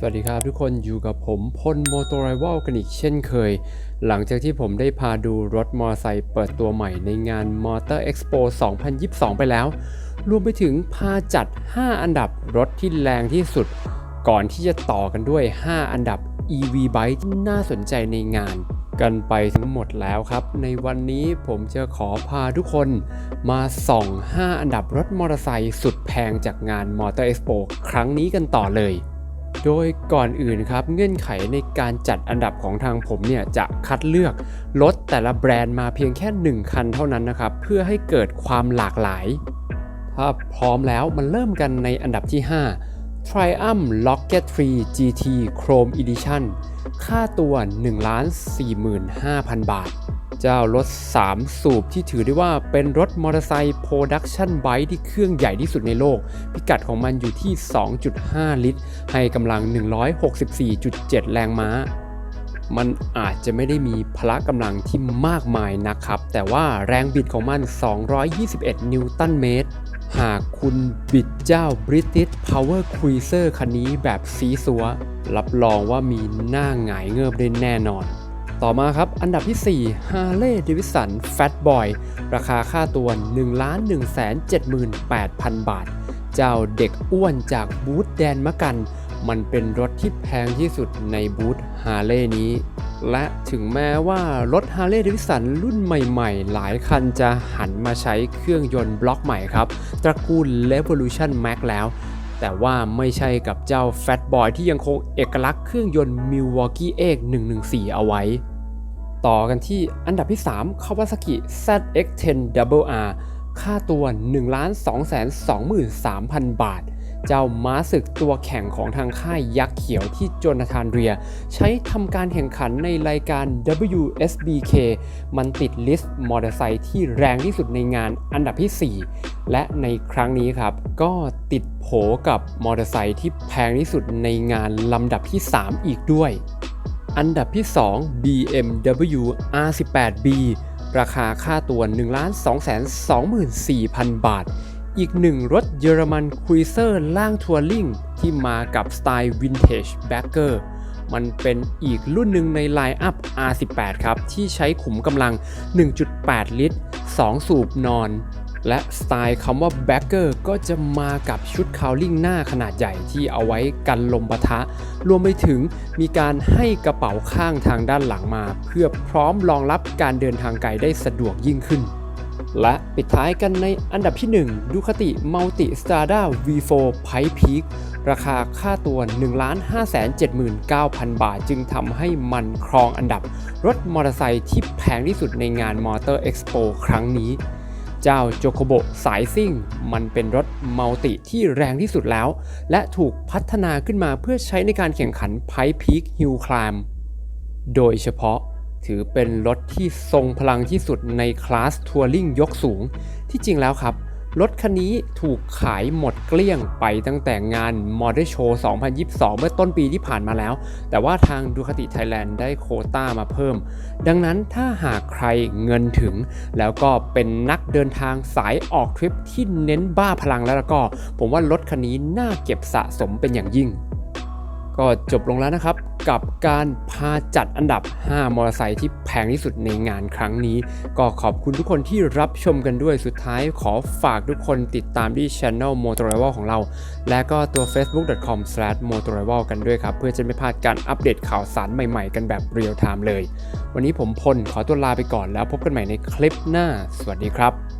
สวัสดีครับทุกคนอยู่กับผมพลโมโตไรวลกันอีกเช่นเคย หลังจากที่ผมได้พาดูรถมอเตอร์ไซค์เปิดตัวใหม่ในงาน Motor Expo 2022 ไปแล้ว รวมไปถึงพาจัด 5 อันดับรถที่แรงที่สุด ก่อนที่จะต่อกันด้วย 5 อันดับ EV Bike ที่น่าสนใจในงาน กันไปทั้งหมดแล้วครับ ในวันนี้ผมจะขอพาทุกคนมาส่อง 5 อันดับรถมอเตอร์ไซค์สุดแพงจากงาน Motor Expo ครั้งนี้กันต่อเลย โดยก่อนอื่นครับเงื่อนไขในการจัดอันดับของทางผมเนี่ยจะคัดเลือกรถแต่ละแบรนด์มาเพียงแค่ 1 คันเท่านั้นนะครับ เพื่อให้เกิดความหลากหลาย ถ้าพร้อมแล้วมันเริ่มกันในอันดับที่ 5 Triumph Rocket 3 GT Chrome Edition ค่าตัว 1,45,000 บาท เจ้ารถ 3 สูบที่ถือได้ว่าเป็นรถมอเตอร์ไซค์โปรดักชันไบที่เครื่องใหญ่ที่สุดในโลก พิกัดของมันอยู่ที่ 2.5 ลิตร ให้กำลัง 164.7 แรงม้า มันอาจจะไม่ได้มีพละกำลังที่มากมายนะครับ แต่ว่าแรงบิดของมัน 221 นิวตันเมตร หากคุณบิดเจ้า British Power Cruiser คันนี้แบบซีซัว รับรองว่ามีหน้าหงายเงิบได้แน่นอน ต่อมาครับ อันดับที่ 4 Harley Davidson Fat Boy ราคาค่าตัว 1,178,000 บาท เจ้าเด็กอ้วนจากบูธแดนมะกัน มันเป็นรถที่แพงที่สุดในบูธฮาร์เลย์นี้ และถึงแม้ว่ารถ Harley Davidson รุ่นใหม่ๆ หลายคันจะหันมาใช้เครื่องยนต์บล็อกใหม่ครับ ตระกูล Revolution Max แล้ว แต่ว่าไม่ใช่กับเจ้า Fat Boy ที่ยังคงเอกลักษณ์เครื่องยนต์ Milwaukee X 114 เอาไว้ ต่อกันที่อันดับที่ 3 Kawasaki ZX10 RR ค่าตัว 1,223,000 บาท เจ้าม้าศึกตัวแข่งของทางค่ายยักษ์เขียวที่โจนาธานเรีย ใช้ทำการแข่งขันในรายการ WSBK มันติดลิสต์มอเตอร์ไซค์ที่แรงที่สุดในงานอันดับที่ 4 และในครั้งนี้ครับ ก็ติดโผกับมอเตอร์ไซค์ที่แพงที่สุดในงานลำดับที่ 3 อีกด้วย อันดับที่ 2 BMW R18B ราคาค่าตัว 1,224,000 บาท อีกหนึ่งรถเยอรมันคุยเซอร์ล่างทัวริงที่มากับสไตล์วินเทจแบ็กเกอร์มันเป็นอีกรุ่นหนึ่งในไลน์อัพ R18 ครับ ที่ใช้ขุมกำลัง 1.8 ลิตร 2 สูบนอน และสไตล์คำว่าแบ็กเกอร์ก็จะมากับชุดคาวลิ่งหน้าขนาดใหญ่ที่เอาไว้กันลมปะทะ รวมไปถึงมีการให้กระเป๋าข้างทางด้านหลังมา เพื่อพร้อมรองรับการเดินทางไกลได้สะดวกยิ่งขึ้น และปิดท้ายกันในอันดับที่1ดูคติ Multi Strada V4 Pipe Peak ราคาค่าตัว 1,579,000 บาท จึงทำให้มันครองอันดับ รถมอเตอร์ไซค์ที่แพงที่สุดในงาน Motor Expo ครั้งนี้ เจ้าโจโคโบสายซิ่ง มันเป็นรถมัลติที่แรงที่สุดแล้ว และถูกพัฒนาขึ้นมาเพื่อใช้ในการแข่งขัน Pipe Peak Hill Climb โดยเฉพาะ ถือเป็นรถที่ทรงพลังที่สุดในคลาสทัวริงยกสูง ที่จริงแล้วครับ รถคันนี้ถูกขายหมดเกลี้ยงไปตั้งแต่งาน Model Show 2022 เมื่อต้นปีที่ผ่านมาแล้ว แต่ว่าทางดูคติไทยแลนด์ได้โคต้ามาเพิ่ม ดังนั้นถ้าหากใครเงินถึง แล้วก็เป็นนักเดินทางสายออกทริปที่เน้นบ้าพลังแล้วก็ ผมว่ารถคันนี้น่าเก็บสะสมเป็นอย่างยิ่ง ก็จบลงแล้วนะครับกับการพาจัดอันดับ 5 มอเตอร์ไซค์ที่แพงที่สุดในงานครั้งนี้ ก็ขอบคุณทุกคนที่รับชมกันด้วยสุดท้ายขอฝากทุกคนติดตามที่ Channel m o t o r i v a l ของเรา และก็ตัว facebook.com/motorival กันด้วยครับ เพื่อจะไม่พลาดการอัปเดตข่าวสารใหม่ๆ กันแบบเรียลไทม์เลย วันนี้ผมพลขอตัวลาไปก่อนแล้วพบกันใหม่ในคลิปหน้า สวัสดีครับ